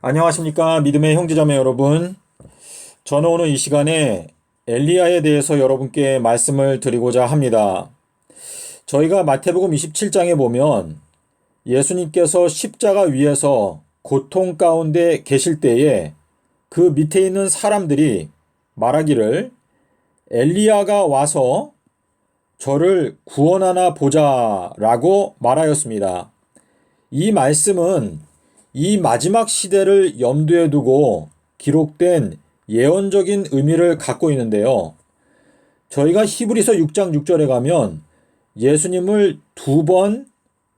안녕하십니까 믿음의 형제자매 여러분 저는 오늘 이 시간에 엘리야에 대해서 여러분께 말씀을 드리고자 합니다 저희가 마태복음 27장에 보면 예수님께서 십자가 위에서 고통 가운데 계실 때에 그 밑에 있는 사람들이 말하기를 엘리야가 와서 저를 구원하나 보자 라고 말하였습니다. 이 말씀은 이 마지막 시대를 염두에 두고 기록된 예언적인 의미를 갖고 있는데요. 저희가 히브리서 6장 6절에 가면 예수님을 두 번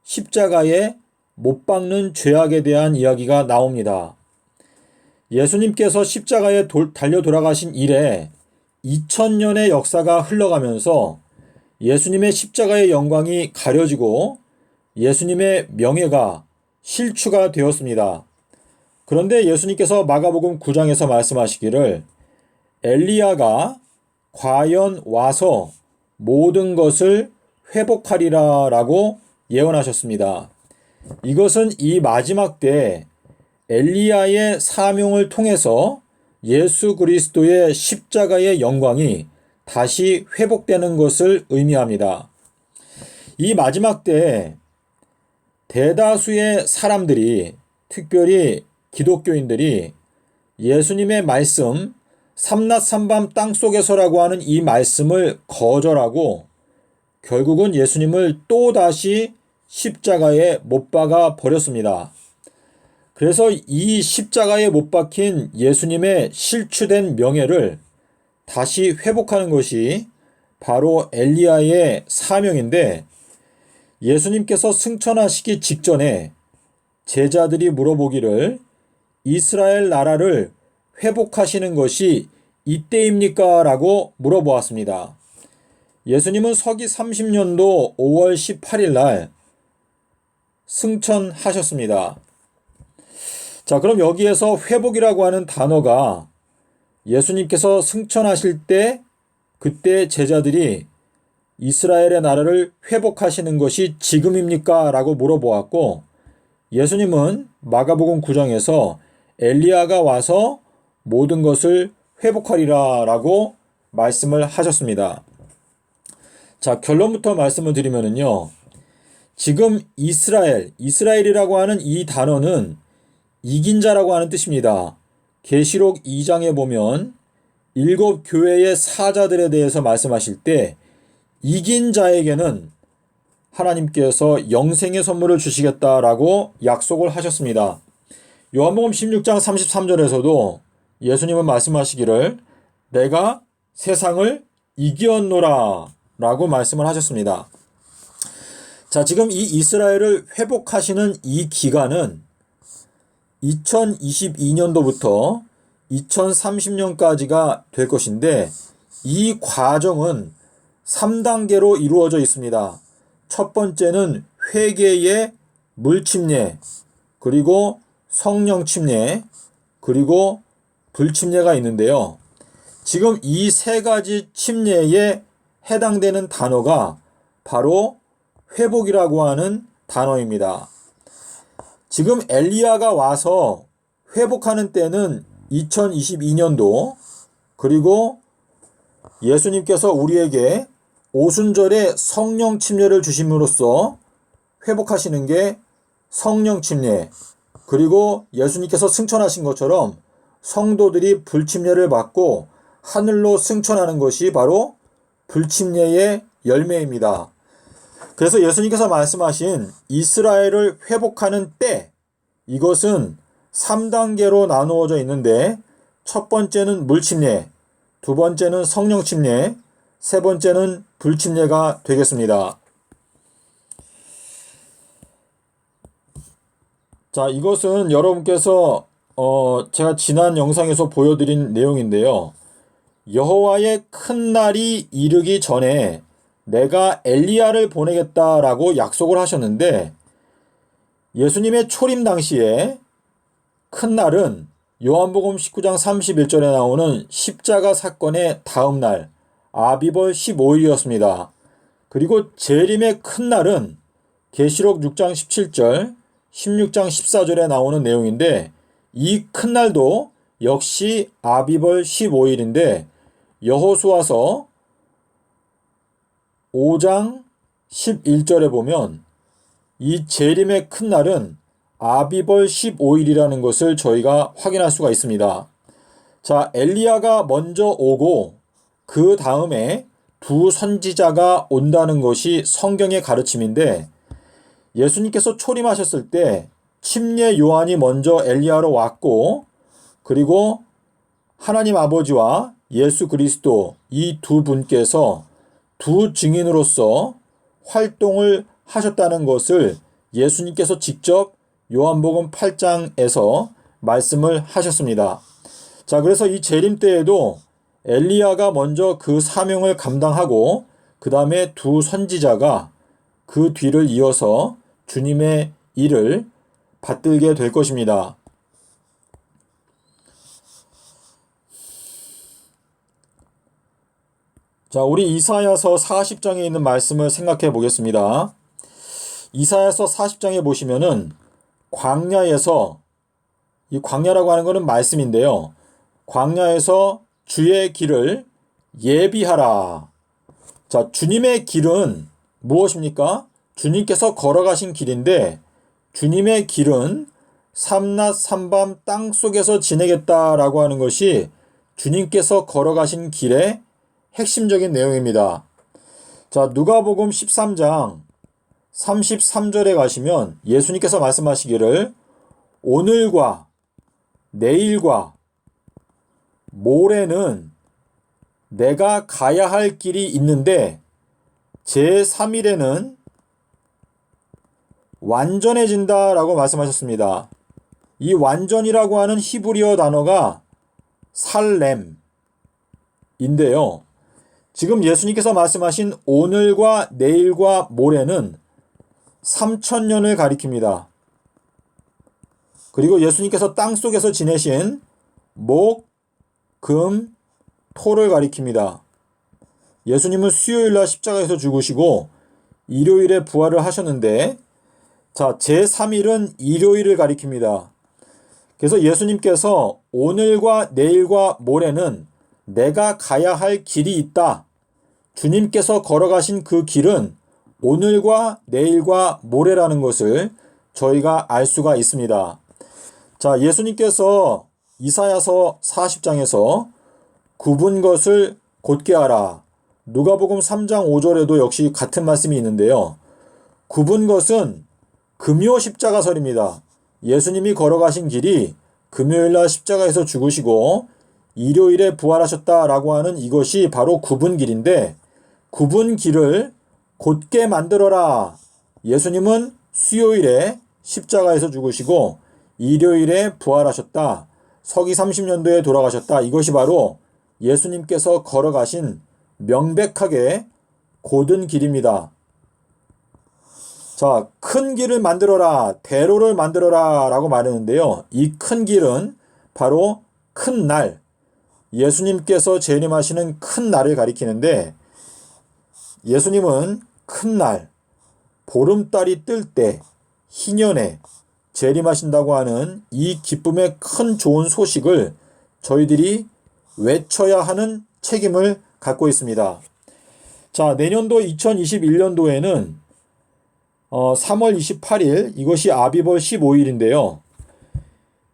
십자가에 못 박는 죄악에 대한 이야기가 나옵니다. 예수님께서 십자가에 돌- 달려 돌아가신 이래 2000년의 역사가 흘러가면서 예수님의 십자가의 영광이 가려지고 예수님의 명예가 실추가 되었습니다. 그런데 예수님께서 마가복음 9장에서 말씀하시기를 엘리야가 과연 와서 모든 것을 회복하리라 라고 예언하셨습니다. 이것은 이 마지막 때 엘리야의 사명을 통해서 예수 그리스도의 십자가의 영광이 다시 회복되는 것을 의미합니다. 이 마지막 때 대다수의 사람들이 특별히 기독교인들이 예수님의 말씀 삼낮 삼밤 땅속에서라고 하는 이 말씀을 거절하고 결국은 예수님을 또다시 십자가에 못 박아 버렸습니다. 그래서 이 십자가에 못 박힌 예수님의 실추된 명예를 다시 회복하는 것이 바로 엘리야의 사명인데 예수님께서 승천하시기 직전에 제자들이 물어보기를 이스라엘 나라를 회복하시는 것이 이때입니까? 라고 물어보았습니다. 예수님은 서기 30년도 5월 18일 날 승천하셨습니다. 자, 그럼 여기에서 회복이라고 하는 단어가 예수님께서 승천하실 때 그때 제자들이 이스라엘의 나라를 회복하시는 것이 지금입니까? 라고 물어보았고 예수님은 마가복음 9장에서 엘리야가 와서 모든 것을 회복하리라 라고 말씀을 하셨습니다. 자, 결론부터 말씀을 드리면은요. 지금 이스라엘, 이스라엘이라고 하는 이 단어는 이긴 자라고 하는 뜻입니다. 계시록 2장에 보면 일곱 교회의 사자들에 대해서 말씀하실 때 이긴 자에게는 하나님께서 영생의 선물을 주시겠다라고 약속을 하셨습니다. 요한복음 16장 33절에서도 예수님은 말씀하시기를 내가 세상을 이기었노라 라고 말씀을 하셨습니다. 자, 지금 이 이스라엘을 회복하시는 이 기간은 2022년도부터 2030년까지가 될 것인데 이 과정은 3단계로 이루어져 있습니다. 첫 번째는 회개의 물침례, 그리고 성령 침례, 그리고 불침례가 있는데요. 지금 이 세 가지 침례에 해당되는 단어가 바로 회복이라고 하는 단어입니다. 지금 엘리야가 와서 회복하는 때는 2022년도 그리고 예수님께서 우리에게 오순절에 성령 침례를 주심으로써 회복하시는 게 성령 침례 그리고 예수님께서 승천하신 것처럼 성도들이 불침례를 받고 하늘로 승천하는 것이 바로 불침례의 열매입니다. 그래서 예수님께서 말씀하신 이스라엘을 회복하는 때 이것은 3단계로 나누어져 있는데 첫 번째는 물침례, 두 번째는 성령 침례, 세 번째는 불침례가 되겠습니다. 자, 이것은 여러분께서 어, 제가 지난 영상에서 보여드린 내용인데요. 여호와의 큰 날이 이르기 전에 내가 엘리야를 보내겠다라고 약속을 하셨는데 예수님의 초림 당시에 큰 날은 요한복음 19장 31절에 나오는 십자가 사건의 다음 날 아비벌 15일이었습니다. 그리고 재림의 큰 날은 계시록 6장 17절, 16장 14절에 나오는 내용인데 이 큰 날도 역시 아비벌 15일인데 여호수아서 5장 11절에 보면 이 재림의 큰 날은 아비벌 15일이라는 것을 저희가 확인할 수가 있습니다. 자, 엘리야가 먼저 오고 그 다음에 두 선지자가 온다는 것이 성경의 가르침인데 예수님께서 초림하셨을 때 침례 요한이 먼저 엘리야로 왔고 그리고 하나님 아버지와 예수 그리스도 이 두 분께서 두 증인으로서 활동을 하셨다는 것을 예수님께서 직접 요한복음 8장에서 말씀을 하셨습니다. 자, 그래서 이 재림 때에도 엘리야가 먼저 그 사명을 감당하고 그 다음에 두 선지자가 그 뒤를 이어서 주님의 일을 받들게 될 것입니다. 자, 우리 이사야서 40장에 있는 말씀을 생각해 보겠습니다. 이사야서 40장에 보시면은 광야에서 이 광야라고 하는 것은 말씀인데요. 광야에서 주의 길을 예비하라. 자, 주님의 길은 무엇입니까? 주님께서 걸어가신 길인데 주님의 길은 삼낮 삼밤 땅 속에서 지내겠다라고 하는 것이 주님께서 걸어가신 길의 핵심적인 내용입니다. 자, 누가복음 13장 33절에 가시면 예수님께서 말씀하시기를 오늘과 내일과 모레는 내가 가야 할 길이 있는데 제3일에는 완전해진다 라고 말씀하셨습니다. 이 완전이라고 하는 히브리어 단어가 살렘인데요. 지금 예수님께서 말씀하신 오늘과 내일과 모레는 3천년을 가리킵니다. 그리고 예수님께서 땅 속에서 지내신 목, 금, 토를 가리킵니다. 예수님은 수요일 날 십자가에서 죽으시고 일요일에 부활을 하셨는데 자, 제3일은 일요일을 가리킵니다. 그래서 예수님께서 오늘과 내일과 모레는 내가 가야 할 길이 있다. 주님께서 걸어가신 그 길은 오늘과 내일과 모레라는 것을 저희가 알 수가 있습니다. 자, 예수님께서 이사야서 40장에서 굽은 것을 곧게 하라. 누가복음 3장 5절에도 역시 같은 말씀이 있는데요. 굽은 것은 금요 십자가설입니다. 예수님이 걸어가신 길이 금요일 날 십자가에서 죽으시고 일요일에 부활하셨다라고 하는 이것이 바로 굽은 길인데 굽은 길을 곧게 만들어라. 예수님은 수요일에 십자가에서 죽으시고 일요일에 부활하셨다. 서기 30년도에 돌아가셨다. 이것이 바로 예수님께서 걸어가신 명백하게 곧은 길입니다. 자, 큰 길을 만들어라, 대로를 만들어라 라고 말했는데요. 이 큰 길은 바로 큰 날, 예수님께서 재림하시는 큰 날을 가리키는데 예수님은 큰 날, 보름달이 뜰 때, 희년에 재림하신다고 하는 이 기쁨의 큰 좋은 소식을 저희들이 외쳐야 하는 책임을 갖고 있습니다. 자, 내년도 2021년도에는 어, 3월 28일 이것이 아비벌 15일인데요.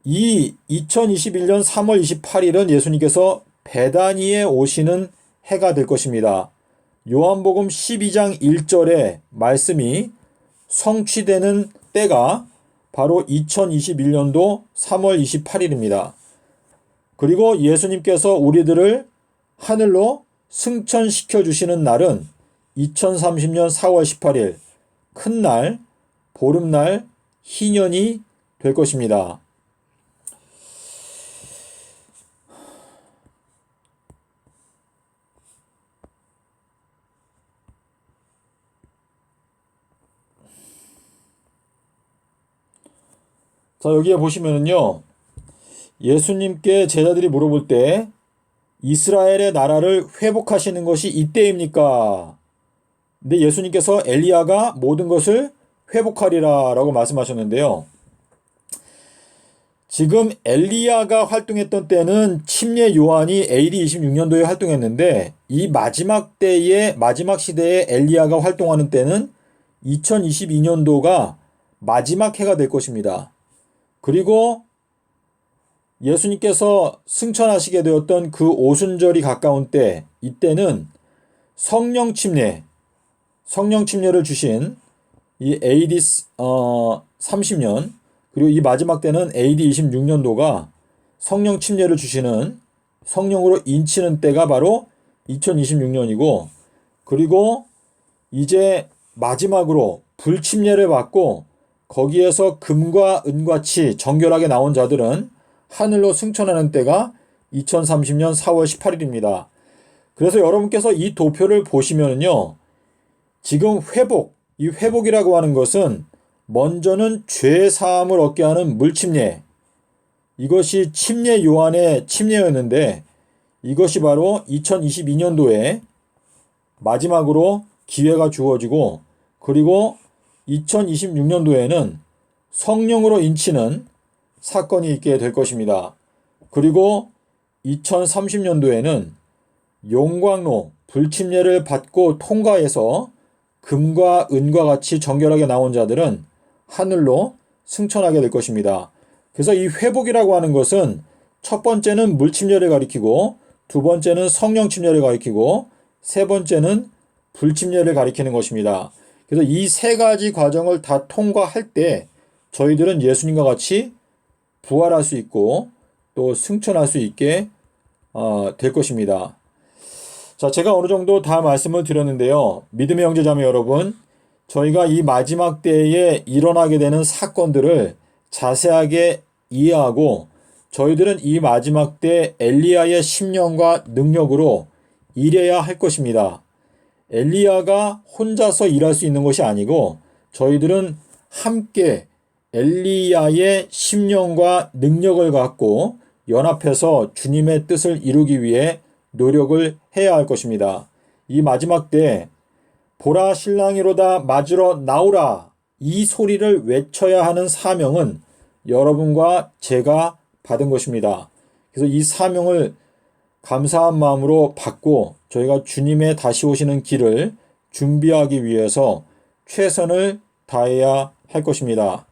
이 2021년 3월 28일은 예수님께서 베다니에 오시는 해가 될 것입니다. 요한복음 12장 1절의 말씀이 성취되는 때가 바로 2021년도 3월 28일입니다. 그리고 예수님께서 우리들을 하늘로 승천시켜 주시는 날은 2030년 4월 18일 큰 날, 보름날, 희년이 될 것입니다. 자, 여기에 보시면은요. 예수님께 제자들이 물어볼 때 이스라엘의 나라를 회복하시는 것이 이때입니까? 근데 예수님께서 엘리야가 모든 것을 회복하리라 라고 말씀하셨는데요. 지금 엘리야가 활동했던 때는 침례 요한이 AD 26년도에 활동했는데 이 마지막 때에 마지막 시대에 엘리야가 활동하는 때는 2022년도가 마지막 해가 될 것입니다. 그리고 예수님께서 승천하시게 되었던 그 오순절이 가까운 때 이때는 성령 침례 성령 침례를 주신 이 AD 어 30년 그리고 이 마지막 때는 AD 26년도가 성령 침례를 주시는 성령으로 인치는 때가 바로 2026년이고 그리고 이제 마지막으로 불침례를 받고 거기에서 금과 은과 치 정결하게 나온 자들은 하늘로 승천하는 때가 2030년 4월 18일입니다. 그래서 여러분께서 이 도표를 보시면요. 지금 회복, 이 회복이라고 하는 것은 먼저는 죄 사함을 얻게 하는 물침례. 이것이 침례 요한의 침례였는데 이것이 바로 2022년도에 마지막으로 기회가 주어지고 그리고 2026년도에는 성령으로 인치는 사건이 있게 될 것입니다. 그리고 2030년도에는 용광로 불침례를 받고 통과해서 금과 은과 같이 정결하게 나온 자들은 하늘로 승천하게 될 것입니다. 그래서 이 회복이라고 하는 것은 첫 번째는 물침례를 가리키고 두 번째는 성령 침례를 가리키고 세 번째는 불침례를 가리키는 것입니다. 그래서 이 세 가지 과정을 다 통과할 때 저희들은 예수님과 같이 부활할 수 있고 또 승천할 수 있게 어, 될 것입니다. 자, 제가 어느 정도 다 말씀을 드렸는데요. 믿음의 형제자매 여러분, 저희가 이 마지막 때에 일어나게 되는 사건들을 자세하게 이해하고 저희들은 이 마지막 때 엘리야의 심령과 능력으로 일해야 할 것입니다. 엘리야가 혼자서 일할 수 있는 것이 아니고 저희들은 함께 엘리야의 심령과 능력을 갖고 연합해서 주님의 뜻을 이루기 위해 노력을 해야 할 것입니다. 이 마지막 때 보라 신랑이로다 맞으러 나오라 이 소리를 외쳐야 하는 사명은 여러분과 제가 받은 것입니다. 그래서 이 사명을 감사한 마음으로 받고 저희가 주님의 다시 오시는 길을 준비하기 위해서 최선을 다해야 할 것입니다.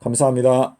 감사합니다.